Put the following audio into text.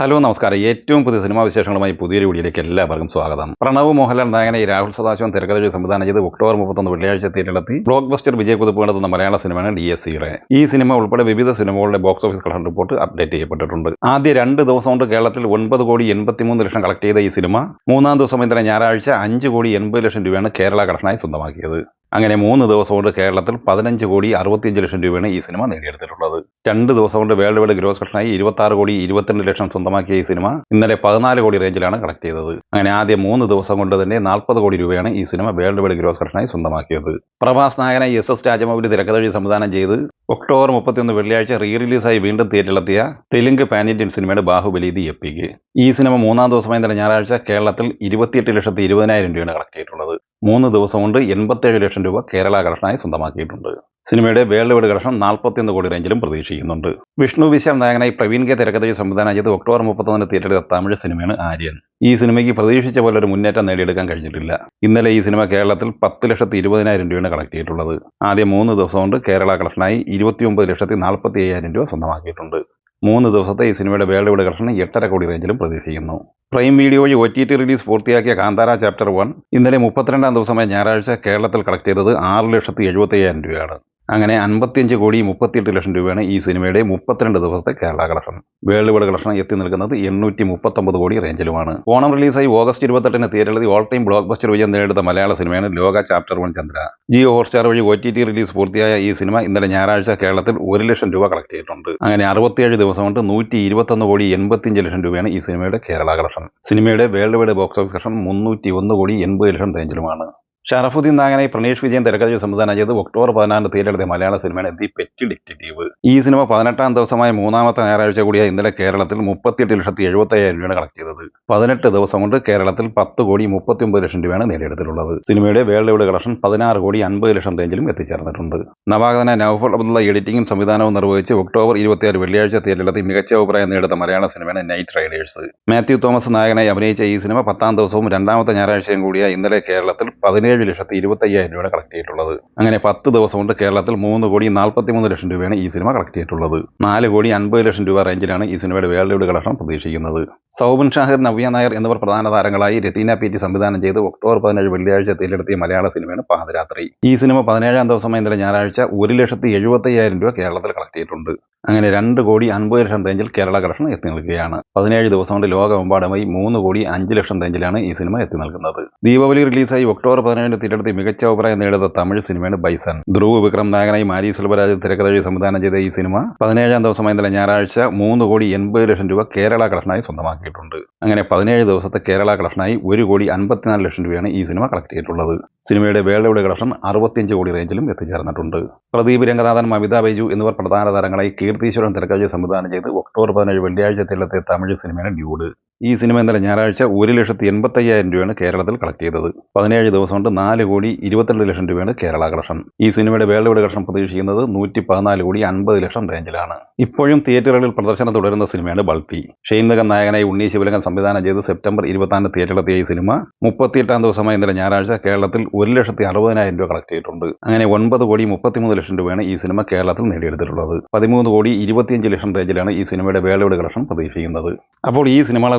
Hello നമസ്കാരം. ഏറ്റവും പുതിയ സിനിമാ വിശേഷങ്ങളുമായി പുതിയൊരു വീഡിയോയിലേക്ക് എല്ലാവർക്കും സ്വാഗതം. പ്രണവ് മോഹൻലാൽ നായകനായി രാഹുൽ സദാശിവൻ തിരക്കഥ സംവിധാനം ചെയ്ത് ഒക്ടോബർ മുപ്പത്തൊന്ന് വെള്ളിയാഴ്ച തീരത്തി ബ്ലോക്ക് ബസ്റ്റർ വിജയക്കുതിപ്പ് നടത്തുന്ന മലയാള സിനിമയാണ് ഡി എസ് സിയുടെ ഈ സിനിമ ഉൾപ്പെടെ വിവിധ സിനിമകളുടെ box office collection report update ചെയ്യപ്പെട്ടിട്ടുണ്ട്. ആദ്യ രണ്ട് ദിവസം കൊണ്ട് കേരളത്തിൽ ഒൻപത് കോടി എൺപത്തിമൂന്ന് ലക്ഷം കളക്ട് ചെയ്ത ഈ സിനിമ മൂന്നാം ദിവസം ഇന്നലെ ഞായറാഴ്ച അഞ്ച് കോടി എൺപത് ലക്ഷം രൂപയാണ് കേരള കളക്ഷനായി സ്വന്തമാക്കിയത്. അങ്ങനെ മൂന്ന് ദിവസം കൊണ്ട് കേരളത്തിൽ പതിനഞ്ച് കോടി അറുപത്തിയഞ്ച് ലക്ഷം രൂപയാണ് ഈ സിനിമ നേടിയെടുത്തിട്ടുള്ളത്. രണ്ട് ദിവസം കൊണ്ട് വേൾഡ് വൈഡ് ഗ്രോസ് കളക്ഷനായി ഇരുപത്തി ആറ് കോടി ഇരുപത്തിരണ്ട് ലക്ഷം സ്വന്തമാക്കിയ ഈ സിനിമ ഇന്നലെ പതിനാല് കോടി റേഞ്ചിലാണ് കളക്ട് ചെയ്തത്. അങ്ങനെ ആദ്യ മൂന്ന് ദിവസം കൊണ്ട് തന്നെ നാൽപ്പത് കോടി രൂപയാണ് ഈ സിനിമ വേൾഡ് വൈഡ് ഗ്രോസ് കളക്ഷനായി സ്വന്തമാക്കിയത്. പ്രഭാസ് നായകനായി എസ് എസ് രാജമൗലി തിരക്കഥഴി സംവിധാനം ചെയ്ത് ഒക്ടോബർ മുപ്പത്തിയൊന്ന് വെള്ളിയാഴ്ച റീ റിലീസായി വീണ്ടും തിയേറ്ററിലെത്തിയ തെലുങ്ക് പാൻ ഇന്ത്യൻ സിനിമയുടെ ബാഹുബലി ദി എപ്പിക്ക്. ഈ സിനിമ മൂന്നാം ദിവസമായി തന്നെ ഞായറാഴ്ച കേരളത്തിൽ ഇരുപത്തിയെട്ട് ലക്ഷത്തി ഇരുപതിനായിരം രൂപയാണ് കളക്ട് ചെയ്തിട്ടുള്ളത്. മൂന്ന് ദിവസം കൊണ്ട് എൺപത്തേഴ് ലക്ഷം രൂപ കേരള കളക്ഷനായി സ്വന്തമാക്കിയിട്ടുണ്ട്. സിനിമയുടെ വേൾഡ് വൈഡ് കളക്ഷൻ നാൽപ്പത്തിയൊന്ന് കോടി റേഞ്ചിലും പ്രതീക്ഷിക്കുന്നുണ്ട്. വിഷ്ണു വിശാൽ നായകനായി പ്രവീൺ കെ തിരക്കഥയിൽ സംവിധാനം ചെയ്ത് ഒക്ടോബർ മുപ്പത്തൊന്നിന് തിയേറ്ററിൽ തമിഴ് സിനിമയാണ് ആര്യൻ. ഈ സിനിമയ്ക്ക് പ്രതീക്ഷിച്ച പോലെ ഒരു മുന്നേറ്റം നേടിയെടുക്കാൻ കഴിഞ്ഞിട്ടില്ല. ഇന്നലെ ഈ സിനിമ കേരളത്തിൽ പത്ത് ലക്ഷത്തി ഇരുപതിനായിരം രൂപയാണ് കളക്ട് ചെയ്തിട്ടുള്ളത്. ആദ്യം മൂന്ന് ദിവസം കൊണ്ട് കേരള കളക്ഷനായി ഇരുപത്തിയൊമ്പത് ലക്ഷത്തി നാൽപ്പത്തി അയ്യായിരം രൂപ സ്വന്തമാക്കിയിട്ടുണ്ട്. മൂന്ന് ദിവസത്തെ ഈ സിനിമയുടെ വേൾഡ് വൈഡ് കളക്ഷൻ എട്ടര കോടി റേഞ്ചിലും പ്രതീക്ഷിക്കുന്നു. പ്രൈം വീഡിയോ വഴി ഒ ടി ടി റിലീസ് പൂർത്തിയാക്കിയ കാന്താര ചാപ്റ്റർ വൺ ഇന്നലെ മുപ്പത്തിരണ്ടാം ദിവസമായ ഞായറാഴ്ച കേരളത്തിൽ കളക്ട് ചെയ്തത് ആറ് ലക്ഷത്തി എഴുപത്തി അയ്യായിരം രൂപയാണ്. അങ്ങനെ അൻപത്തിയഞ്ച് കോടി മുപ്പത്തിയെട്ട് ലക്ഷം രൂപയാണ് ഈ സിനിമയുടെ മുപ്പത്തിരണ്ട് ദിവസത്തെ Kerala collection world wide collection എത്തി നിൽക്കുന്നത് എണ്ണൂറ്റി മുപ്പത്തൊമ്പത് കോടി റേഞ്ചിലുമാണ്. ഓണം റിലീസായി ഓഗസ്റ്റ് ഇരുപത്തെട്ടിന് തിയേറ്ററിൽ ഓൾ ടൈം ബ്ലോക്ക് ബസ്റ്റർ വിജയം നേടുന്ന മലയാള സിനിമയാണ് Lokah chapter one Chandra. Jio Hotstar വഴി ഒ ടി ടി റിലീസ് പൂർത്തിയായ ഈ സിനിമ ഇന്നലെ ഞായറാഴ്ച കേരളത്തിൽ ഒരു ലക്ഷം രൂപ കളക്ട് ചെയ്തിട്ടുണ്ട്. അങ്ങനെ അറുപത്തിയേഴ് ദിവസം കൊണ്ട് നൂറ്റി ഇരുപത്തൊന്ന് കോടി എൺപത്തിയഞ്ച് ലക്ഷം രൂപയാണ് ഈ സിനിമയുടെ കേരള കളക്ഷൻ സിനിമയുടെ world wide box office collection മുന്നൂറ്റി ഒന്ന് കോടി എൺപത് ലക്ഷം റേഞ്ചിലുമാണ് ഷറഫുദ്ദീൻ നായകനായി പ്രണീഷ് വിജയൻ തിരക്കഥ സംവിധാനം ചെയ്ത് ഒക്ടോബർ പതിനാറിന് തിയേറ്ററെത്തിയ മലയാള സിനിമയാണ് ദി പെറ്റ് ഡിറ്റക്റ്റീവ് ഈ സിനിമ പതിനെട്ടാം ദിവസമായ മൂന്നാമത്തെ ഞായറാഴ്ച കൂടിയ ഇന്നലെ കേരളത്തിൽ മുപ്പത്തിയെട്ട് ലക്ഷത്തി എഴുപത്തി അയ്യായിരം രൂപയാണ് കളക്ട് ചെയ്തത്. പതിനെട്ട് ദിവസം കൊണ്ട് കേരളത്തിൽ പത്ത് കോടി മുപ്പത്തിയൊമ്പത് ലക്ഷം രൂപയാണ് നേടിയെടുത്തിട്ടുള്ളത്. സിനിമയുടെ വേൾഡ് വൈഡ് കളക്ഷൻ പതിനാറ് കോടി അൻപത് ലക്ഷം റേഞ്ചിലും എത്തിച്ചേർന്നിട്ടുണ്ട്. നവാഗതന നൌഫർ അബ്ദുള്ള എഡിറ്റിംഗും സംവിധാനവും നിർവഹിച്ച് ഒക്ടോബർ ഇരുപത്തിയാറ് വെള്ളിയാഴ്ച തിയേറ്ററിലെത്തി മികച്ച അഭിപ്രായം നേടുന്ന മലയാള സിനിമയാണ് നൈറ്റ് റൈഡേഴ്സ് മാത്യു തോമസ് നായകനായി അഭിനയിച്ച ഈ സിനിമ പത്താം ദിവസവും രണ്ടാമത്തെ ഞായറാഴ്ചയും കൂടിയ ഇന്നലെ കേരളത്തിൽ പതിനേഴ് ലക്ഷത്തി ഇരുപത്തി അയ്യായിരം രൂപയാണ് കളക്ട് ചെയ്തിട്ടുള്ളത്. അങ്ങനെ പത്ത് ദിവസം കൊണ്ട് കേരളത്തിൽ മൂന്ന് കോടി നാൽപ്പത്തി മൂന്ന് ലക്ഷം രൂപയാണ് ഈ സിനിമ കളക്ട് ചെയ്തിട്ടുള്ളത്. നാല് കോടി അൻപത് ലക്ഷം രൂപ റേഞ്ചിലാണ് ഈ സിനിമയുടെ വേൾഡ് കളക്ഷൻ പ്രതീക്ഷിക്കുന്നത്. സൗബിൻ ഷാഹിർ നവ്യ നായർ എന്നിവർ പ്രധാന താരങ്ങളായി രതീന പി ടി സംവിധാനം ചെയ്ത് ഒക്ടോബർ പതിനേഴ് വെള്ളിയാഴ്ച തിരഞ്ഞെടുത്തിയ മലയാള സിനിമയാണ് പാതിരാത്രി. ഈ സിനിമ പതിനേഴാം ദിവസമായ ഇന്നലെ ഞായറാഴ്ച ഒരു ലക്ഷത്തി എഴുപത്തി അയ്യായിരം രൂപ കേരളത്തിൽ കളക്ട് ചെയ്തിട്ടുണ്ട്. അങ്ങനെ രണ്ട് കോടി അൻപത് ലക്ഷം റേഞ്ചിൽ കേരള കളക്ഷൻ എത്തി നിൽക്കുകയാണ്. പതിനേഴ് ദിവസം കൊണ്ട് ലോകമെമ്പാടുമായി മൂന്ന് കോടി അഞ്ച് ലക്ഷം റേഞ്ചിലാണ് ഈ സിനിമ എത്തി നിൽക്കുന്നത്. ദീപാവലി റിലീസായി ഒക്ടോബർ പതിനേഴിന് തിരഞ്ഞെടുത്ത് മികച്ച അഭിപ്രായം നേടുന്ന തമിഴ് സിനിമയാണ് ബൈസൺ. ധ്രുവ് വിക്രം നായകനായി മാരി സുൽബരാജ് തിരക്കഥഴി സംവിധാനം ചെയ്ത ഈ സിനിമ പതിനേഴാം ദിവസമായി ഇന്നലെ ഞായറാഴ്ച മൂന്ന് കോടി എൺപത് ലക്ഷം രൂപ കേരള കളക്ഷനായി സ്വന്തമാക്കിയിട്ടുണ്ട്. അങ്ങനെ പതിനേഴ് ദിവസത്തെ കേരള കളക്ഷനായി ഒരു കോടി അൻപത്തിനാല് ലക്ഷം രൂപയാണ് ഈ സിനിമ കളക്ട് ചെയ്തിട്ടുള്ളത്. സിനിമയുടെ വേൾഡ് കളക്ഷൻ അറുപത്തിയഞ്ച് കോടി റേഞ്ചിലും എത്തിച്ചേർന്നിട്ടുണ്ട്. പ്രദീപ് രംഗനാഥൻ മമിത ബൈജു എന്നിവർ പ്രധാന താരങ്ങളായി കീർത്തീശ്വരൻ തിരക്കഥ സംവിധാനം ചെയ്ത് ഒക്ടോബർ പതിനേഴ് വെള്ളിയാഴ്ച തിരളത്തെ തമിഴ് സിനിമയാണ് ഡ്യൂഡ് ഈ സിനിമ ഇന്നലെ ഞായറാഴ്ച ഒരു ലക്ഷത്തി എൺപത്തയ്യായിരം രൂപയാണ് കേരളത്തിൽ കളക്ട് ചെയ്തത്. പതിനേഴ് ദിവസം കൊണ്ട് നാല് കോടി ഇരുപത്തിരണ്ട് ലക്ഷം രൂപയാണ് കേരള കളക്ഷൻ ഈ സിനിമയുടെ വേൾഡ് കളക്ഷൻ പ്രതീക്ഷിക്കുന്നത് നൂറ്റി പതിനാല് കോടി അൻപത് ലക്ഷം റേഞ്ചിലാണ് ഇപ്പോഴും തിയേറ്ററുകളിൽ പ്രദർശനം തുടരുന്ന സിനിമയാണ് ബൾത്തി ഷെയ്ൻദകൻ നായകനായി ഉണ്ണി ശിവലങ്കൻ സംവിധാനം ചെയ്ത് സെപ്റ്റംബർ ഇരുപത്തിനാല് തിയേറ്ററിലെത്തിയ ഈ സിനിമ മുപ്പത്തിയെട്ടാം ദിവസമായി ഇന്നലെ ഞായറാഴ്ച കേരളത്തിൽ ഒരു ലക്ഷത്തി അറുപതിനായിരം രൂപ കളക്ട് ചെയ്തിട്ടുണ്ട്. അങ്ങനെ ഒൻപത് കോടി മുപ്പത്തിമൂന്ന് ലക്ഷം രൂപയാണ് ഈ സിനിമ കേരളത്തിൽ നേടിയെടുത്തിട്ടുള്ളത്. പതിമൂന്ന് കോടി ഇരുപത്തിയഞ്ച് ലക്ഷം റേഞ്ചിലാണ് ഈ സിനിമയുടെ വേൾഡ് കളക്ഷൻ പ്രതീക്ഷിക്കുന്നത്. അപ്പോൾ ഈ സിനിമകളെ